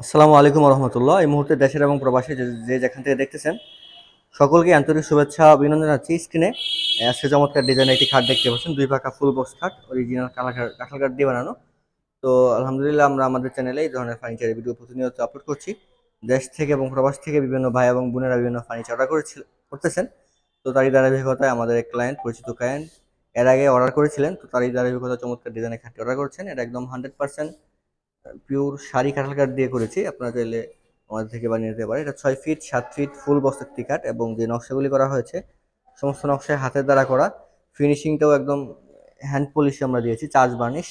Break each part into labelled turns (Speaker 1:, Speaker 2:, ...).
Speaker 1: আসসালামু আলাইকুম রহমতুল্লাহ এই মুহূর্তে দেশের এবং প্রবাসী যে যেখান থেকে দেখতেছেন, সকলকে আন্তরিক শুভেচ্ছা, অভিনন্দন জানাচ্ছি স্ক্রিনে। সে চমৎকার ডিজাইন একটি খাট দেখতে পাচ্ছেন, দুই পাকা ফুল বক্স খাট অরিজিনাল কাঁঠাল কাঠ দিয়ে বানানো। তো আলহামদুলিল্লাহ আমরা আমাদের চ্যানেলে এই ধরনের ফার্নিচারের ভিডিও প্রতিনিয়ত আপলোড করছি। দেশ থেকে এবং প্রবাস থেকে বিভিন্ন ভাই এবং বোনেরা বিভিন্ন ফার্নিচার অর্ডার করেছিল করতেছেন। তো তারই ধারাবাহিকতায় আমাদের এক ক্লায়েন্ট পরিচিত ক্লায়েন্ট এর আগে অর্ডার করেছিলেন। তো তারই ধারাবাহিকতা চমৎকার ডিজাইনের খাটটি অর্ডার করেছেন। এটা একদম হান্ড্রেড পার্সেন্ট পিওর শাড়ি কাঁঠাল কাঠ দিয়ে করেছি। আপনারা চাইলে আমাদের থেকে বানিয়ে নিতে পারে এটা ছয় ফিট সাত ফিট ফুল বস্তার টি কাঠ এবং যে নকশাগুলি করা হয়েছে, সমস্ত নকশায় হাতের দ্বারা করা। ফিনিশিংটাও একদম হ্যান্ড পলিশ আমরা দিয়েছি, চার্জ বার্নিশ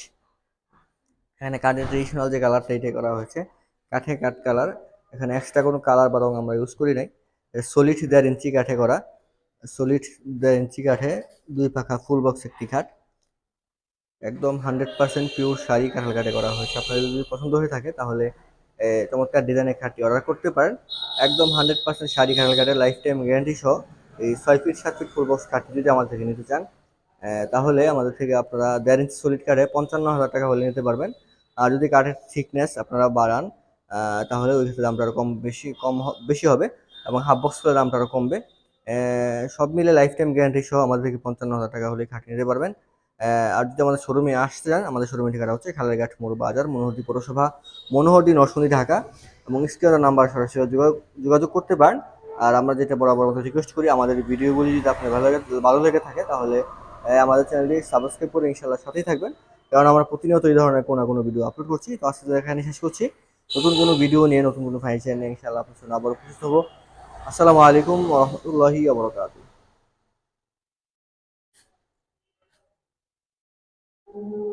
Speaker 1: এখানে কাঠের ট্রেডিশনাল যে কালারটা এটাই করা হয়েছে। কাঠে কাঠ কালার এখানে এক্সট্রা কোনো কালার বা রং আমরা ইউজ করি নাই। সলিড দেড় ইঞ্চি কাঠে করা। সলিড দেড় ইঞ্চি কাঠে দুই পাখা ফুল বক্স একটি খাট একদম হান্ড্রেড পার্সেন্ট পিওর শাড়ি কাঁঠাল কাটে করা হয়েছে। আপনাদের যদি পছন্দ হয়ে থাকে, তাহলে চমৎকার ডিজাইনের খাটটি অর্ডার করতে পারেন। একদম হান্ড্রেড পার্সেন্ট শাড়ি কাঁঠাল কাটে লাইফ টাইম গ্যারান্টি সহ এই ছয় ফিট সাত ফিট ফুল বক্স খাটটি যদি আমাদের থেকে নিতে চান তাহলে আমাদের থেকে আপনারা দেড় ইঞ্চি সলিড কাঠে পঞ্চান্ন হাজার টাকা হলে নিতে পারবেন। আর যদি কাঠের থিকনেস আপনারা বাড়ান তাহলে ওই ক্ষেত্রে দামটা আরও কম বেশি কম বেশি হবে এবং হাফ বক্স করে দামটা আরও কমবে। সব মিলে লাইফ টাইম গ্যারান্টি সহ আমাদের থেকে পঞ্চান্ন হাজার টাকা হলে খাট নিতে পারবেন। আর যদি আমাদের শোরুমে আসতে চান, আমাদের শোরুমের ঠিকানা হচ্ছে খালেরঘাট মোড় বাজার মনোহরদি পৌরসভা মনোহরদি নরসিংদী, ঢাকা এবং স্ক্রিনের নাম্বার সরাসরি যোগাযোগ করতে পারেন। আর আমরা যেটা বরাবর মতো রিকোয়েস্ট করি, আমাদের ভিডিওগুলি যদি আপনার ভালো লাগে ভালো লেগে থাকে, তাহলে আমাদের চ্যানেলটি সাবস্ক্রাইব করে ইনশাল্লাহ সাথেই থাকবেন। কারণ আমরা প্রতিনিয়ত এই ধরনের কোনো কোনো ভিডিও আপলোড করছি। তো আজকে এখানে শেষ করছি। নতুন কোনো ভিডিও নিয়ে, নতুন কোনো ফাইন্যান্সিয়াল নিয়ে ইনশাল্লাহ আপনার সঙ্গে আবার উপস্থিত হব। আসসালামু আলাইকুম রহমতুল্লাহি আবরকাত Mm-hmm.